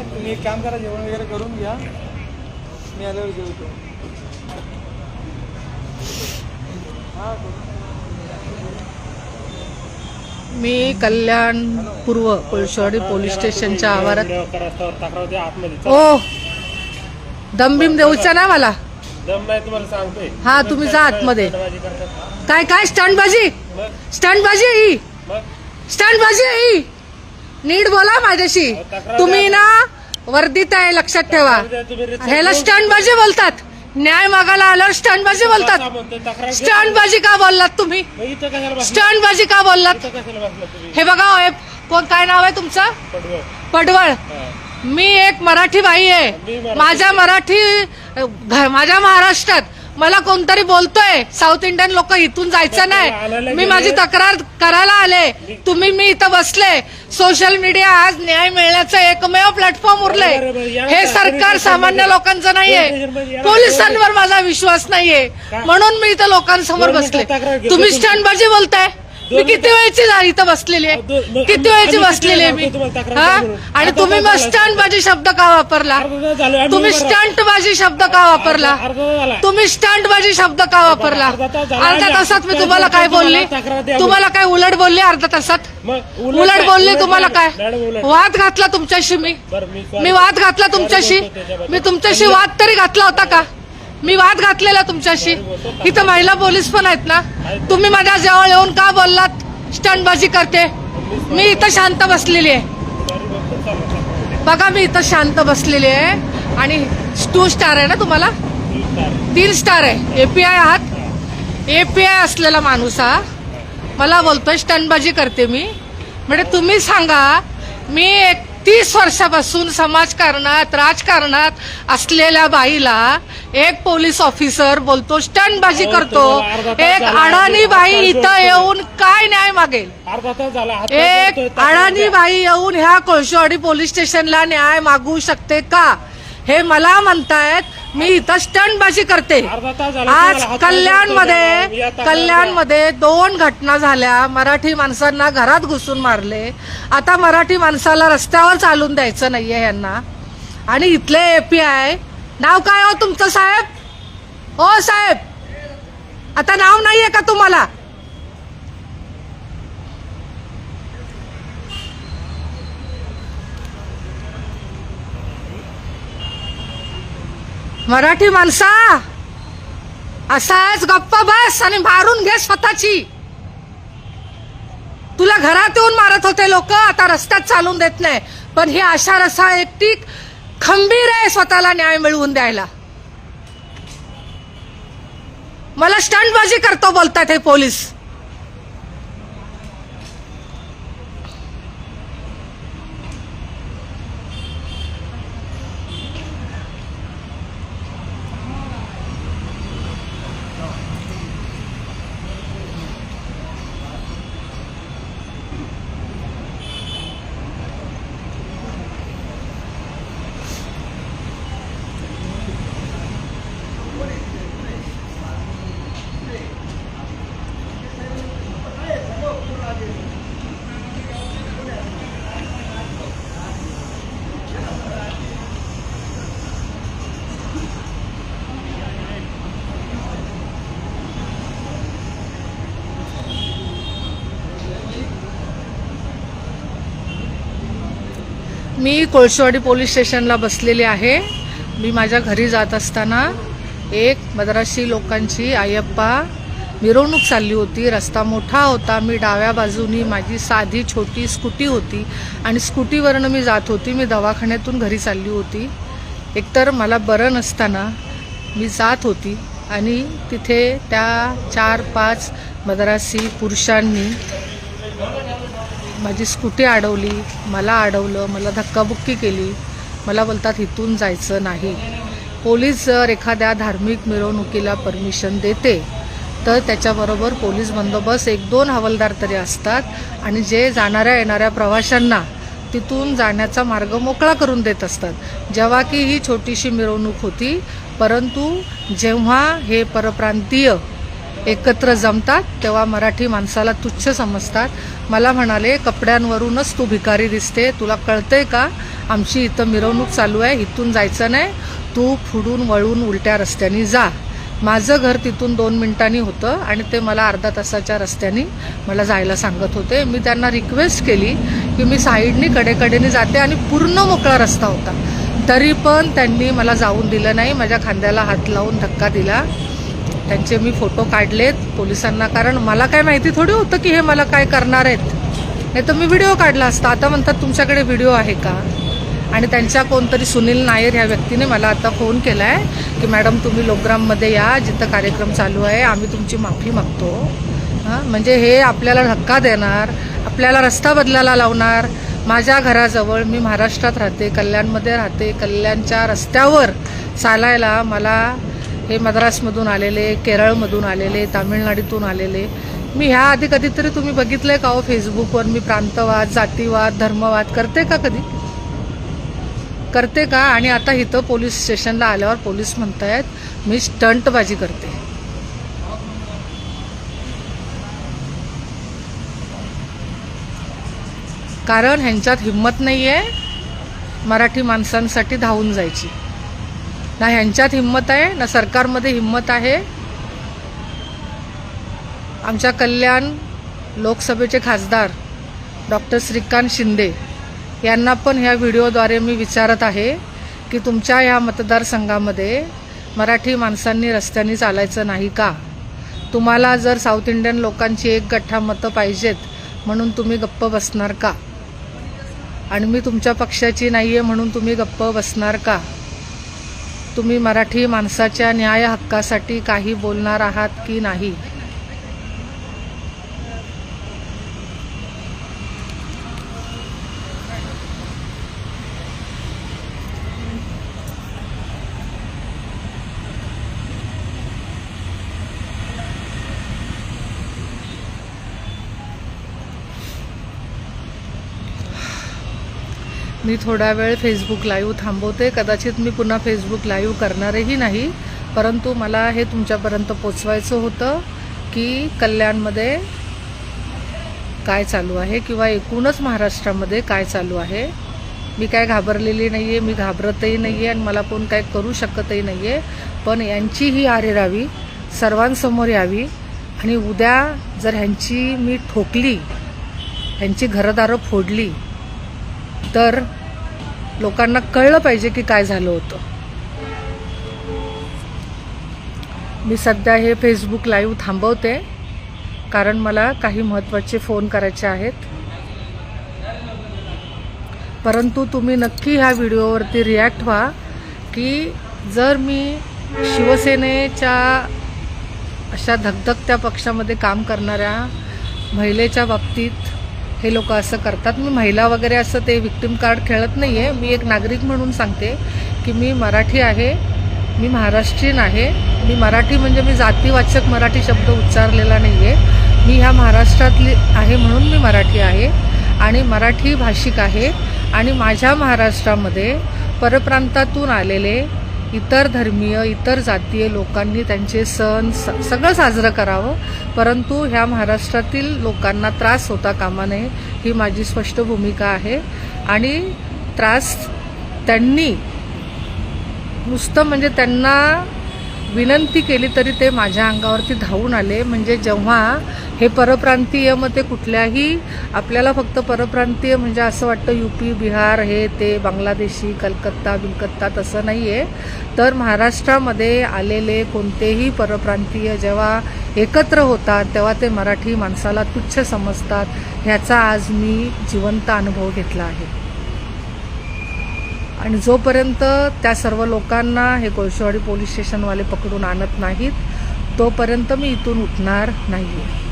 आहे तुम्ही एक काम करा जेवण वगैरे करून घ्या. मी आल्यावर जेवतो. हां मी कल्याण पूर्व कोळशेवाडी पोलीस स्टेशनच्या आवारात तक्रार होती आतमध्ये ओ! दमबिम देऊचा ना मला. दम नाही तुम्हाला सांगतोय हा तुम्ही जा आतमध्ये. काय काय स्टंटबाजी? स्टंटबाजी आहे ही. मग? स्टंटबाजी ही. नीट बोला माझ्याशी. तुम्ही ना वर्दीत आहे लक्षात ठेवा. ह्याला स्टंटबाजी बोलतात. न्याय मागायला आल्यावर स्टंटबाजी बोलतात. स्टंटबाजी का बोललात तुम्ही? स्टंटबाजी का बोललात? हे बघा कोण काय नाव आहे तुमचं? पडवळ. मी एक मराठी बाई आहे. माझ्या मराठी माझ्या महाराष्ट्रात मला कोणतरी बोलतोय. साऊथ इंडियन लोक इथून जायचं नाही मी. माझी तक्रार करायला आले. तुम्ही मी इथं बसले. सोशल मीडिया आज न्याय मिळण्याचं एकमेव प्लॅटफॉर्म. या हे सरकार सामान्य लोकांचं नाहीये. पोलिसांवर माझा विश्वास नाहीये? म्हणून मी इथं लोकांसमोर बसले. तुम्ही तुमची. स्टंटबाजी बोलताय. मी किती वेळची जा- इथं बसलेली आहे? किती वेळची बसलेली आहे मी? हा? आणि तुम्ही मग झालं? स्टंटबाजी शब्द का वापरला? झालं, तुम्ही. स्टंटबाजी शब्द का वापरला? झाला. तुम्ही स्टंटबाजी शब्द का वापरला? झाला. अर्ध्या तासात मी तुम्हाला काय बोलली? तुम्हाला काय उलट बोलली अर्ध्या तासात? उलट बोलली तुम्हाला काय. वाद घातला तुमच्याशी मी. मी वाद घातला तुमच्याशी. मी तुमच्याशी वाद तरी घातला होता का? मी वाद घातलेला तुमच्याशी. इथं महिला पोलीस पण आहेत ना? तुम्ही माझ्या जवळ येऊन का बोललात? स्टंटबाजी करते. मी इथं शांत बसलेली आहे. बघा मी इथं शांत बसलेली आहे. आणि टू स्टार आहे ना तुम्हाला? तीन स्टार आहे. एपीआय आहात? एपीआय असलेला माणूस हा. मला बोलतोय स्टंटबाजी करते मी. म्हणजे तुम्ही सांगा मी एक तीस वर्षापासून समाजकारणात राजकारणात असलेल्या बाईला एक पोलीस ऑफिसर बोलतो स्टंटबाजी अहो, करतो एक. अडाणी बाई इथं. येऊन काय न्याय मागेल अर्धा तास झाला हात पाय एक अडाणी. बाई येऊन ह्या कोळशेवाडी पोलीस स्टेशनला न्याय मागू शकते का हे मला म्हणतायत मी इथं स्टंटबाजी करते अर्धा तास झाला आज तुम्हाला हात पाय कल्याणमध्ये कल्याण. मध्ये दोन घटना झाल्या मराठी माणसांना घरात घुसून मारले आता मराठी माणसाला रस्त्यावर चालून द्यायचं नाहीये यांना आणि इथले एपीआय नाव काय हो तुमचं साहेब? हो साहेब. आता नाव नाहीये का तुम्हाला? मराठी माणसा असाच गप्प बस आणि मारून घे स्वतःची. तुला घरात येऊन मारत होते लोक आता रस्त्यात चालून देत नाही. पण ही आशा रसा एकटी खंबीर आहे स्वतःला न्याय मिळवून द्यायला. मला स्टंटबाजी करतो बोलतात हे पोलीस. मी कोळशेवाडी पोलीस स्टेशनला बसलेली आहे. मी माझ्या घरी जात असताना एक मद्रासी लोकांची आयप्पा मिरवणूक चालली होती. रस्ता मोठा होता. मी डाव्या बाजूनी माझी साधी छोटी स्कूटी होती आणि स्कूटीवरनं मी जात होती. मी दवाखान्यातून घरी चालली होती. एकतर मला बरं नसताना मी जात होती आणि तिथे त्या चार पाच मद्रासी पुरुषांनी माझी स्कूटी अडवली मला अडवलं मला धक्काबुक्की केली. मला बोलतात इथून जायचं नाही. पोलीस जर एखाद्या धार्मिक मिरवणुकीला परमिशन देते तर त्याच्याबरोबर पोलीस बंदोबस्त एक दोन हवालदार तरी असतात आणि जे जाणाऱ्या येणाऱ्या प्रवाशांना तिथून जाण्याचा मार्ग मोकळा करून देत असतात. जेव्हा की ही छोटीशी मिरवणूक होती परंतु जेव्हा हे परप्रांतीय एकत्र जमतात तेव्हा मराठी माणसाला तुच्छ समजतात. मला म्हणाले कपड्यांवरूनच तू भिकारी दिसते. तुला कळतंय का? आमची इथं मिरवणूक चालू आहे. इथून जायचं नाही. तू फुडून वळून उलट्या रस्त्याने जा. माझं घर तिथून दोन मिनिटांनी होतं आणि ते मला अर्धा तासाच्या रस्त्याने मला जायला सांगत होते. मी त्यांना रिक्वेस्ट केली की मी साईडनी कडेकडेने जाते आणि पूर्ण मोकळा रस्ता होता. तरी पण त्यांनी मला जाऊन दिलं नाही. माझ्या खांद्याला हात लावून धक्का दिला. त्यांचे मी फोटो काढलेत पोलिसांना कारण मला काय माहिती थोडी होतं की हे मला काय करणार आहेत. नाही तर मी व्हिडिओ काढला असता. आता म्हणतात तुमच्याकडे व्हिडिओ आहे का? आणि त्यांच्या कोणतरी सुनील नायर ह्या व्यक्तीने मला आता फोन केला आहे की मॅडम तुम्ही लोकग्राममध्ये या जिथं कार्यक्रम चालू आहे आम्ही तुमची माफी मागतो. हां? म्हणजे हे आपल्याला धक्का देणार आपल्याला रस्ता बदलायला लावणार. माझ्या घराजवळ मी महाराष्ट्रात राहते कल्याणमध्ये राहते कल्याणच्या रस्त्यावर चालायला मला हे मद्रासमधून आलेले केरळमधून आलेले तामिळनाडूतून आलेले. मी ह्या आधी कधीतरी तुम्ही बघितलंय का हो फेसबुकवर? मी प्रांतवाद जातीवाद धर्मवाद करते का कधी? करते का? आणि आता इथं पोलीस स्टेशनला आल्यावर पोलीस म्हणतायत मी स्टंटबाजी करते. कारण ह्यांच्यात हिंमत नाही आहे मराठी माणसांसाठी धावून जायची. ना ह्यांच्यात हिंमत आहे ना सरकारमध्ये हिंमत आहे. आमच्या कल्याण लोकसभेचे खासदार डॉक्टर श्रीकांत शिंदे यांना पण ह्या व्हिडिओद्वारे मी विचारत आहे की तुमच्या ह्या मतदारसंघामध्ये मराठी माणसांनी रस्त्याने चालायचं नाही का? तुम्हाला जर साऊथ इंडियन लोकांची एक गठ्ठा मतं पाहिजेत म्हणून तुम्ही गप्प बसणार का? आणि मी तुमच्या पक्षाची नाही आहे म्हणून तुम्ही गप्प बसणार का? तुम्ही मराठी माणसाच्या न्याय हक्कासाठी काही बोलणार आहात की नाही? मी थोडा वेळ फेसबुक लाईव्ह थांबवते. कदाचित मी पुन्हा फेसबुक लाईव्ह करणारही नाही. परंतु मला हे तुमच्यापर्यंत पोचवायचं होतं की कल्याणमध्ये काय चालू आहे किंवा एकूणच महाराष्ट्रामध्ये काय चालू आहे. मी काय घाबरलेली नाही आहे मी घाबरतही नाही आहे आणि मला कोण काय करू शकतही नाही आहे पण यांची ही आरेरावी सर्वांसमोर यावी आणि उद्या जर ह्यांची मी ठोकली ह्यांची घरदारं फोडली तर लोकांना कळलं पाहिजे की काय झालं होतं. मी सध्या हे फेसबुक लाईव्ह थांबवते कारण मला काही महत्त्वाचे फोन करायचे आहेत. परंतु तुम्ही नक्की ह्या व्हिडिओवरती रिॲक्ट व्हा की जर मी शिवसेनेच्या अशा धगधगत्या पक्षामध्ये काम करणाऱ्या महिलेच्या बाबतीत हे लोक असं करतात. मी महिला वगैरे असं ते विक्टिम कार्ड खेळत नाही आहे मी एक नागरिक म्हणून सांगते की मी मराठी आहे मी महाराष्ट्रीयन आहे. मी मराठी म्हणजे मी जातीवाचक मराठी शब्द उच्चारलेला नाही आहे मी ह्या महाराष्ट्रातली आहे म्हणून मी मराठी आहे आणि मराठी भाषिक आहे. आणि माझ्या महाराष्ट्रामध्ये परप्रांतातून आलेले इतर धर्मीय इतर जातीय लोकांनी त्यांचे सण स सगळं साजरं करावं. परंतु ह्या महाराष्ट्रातील लोकांना त्रास होता कामा नये ही माझी स्पष्ट भूमिका आहे. आणि त्रास त्यांनी नुसतं म्हणजे त्यांना विनंती केली तरी ते माझ्या अंगावरती धावून आले. म्हणजे जेव्हा हे परप्रांतीय मग ते कुठल्याही आपल्याला फक्त परप्रांतीय म्हणजे असं वाटतं युपी बिहार हे ते बांगलादेशी कलकत्ता बिलकत्ता तसं नाही आहे तर महाराष्ट्रामध्ये आलेले कोणतेही परप्रांतीय जेव्हा एकत्र होतात तेव्हा ते मराठी माणसाला तुच्छ समजतात. ह्याचा आज मी जिवंत अनुभव घेतला आहे. आणि जोपर्यंत त्या सर्व लोकांना हे कोळशेवाडी पोलीस स्टेशनवाले पकडून आणत नाहीत तोपर्यंत मी इथून उठणार नाही आहे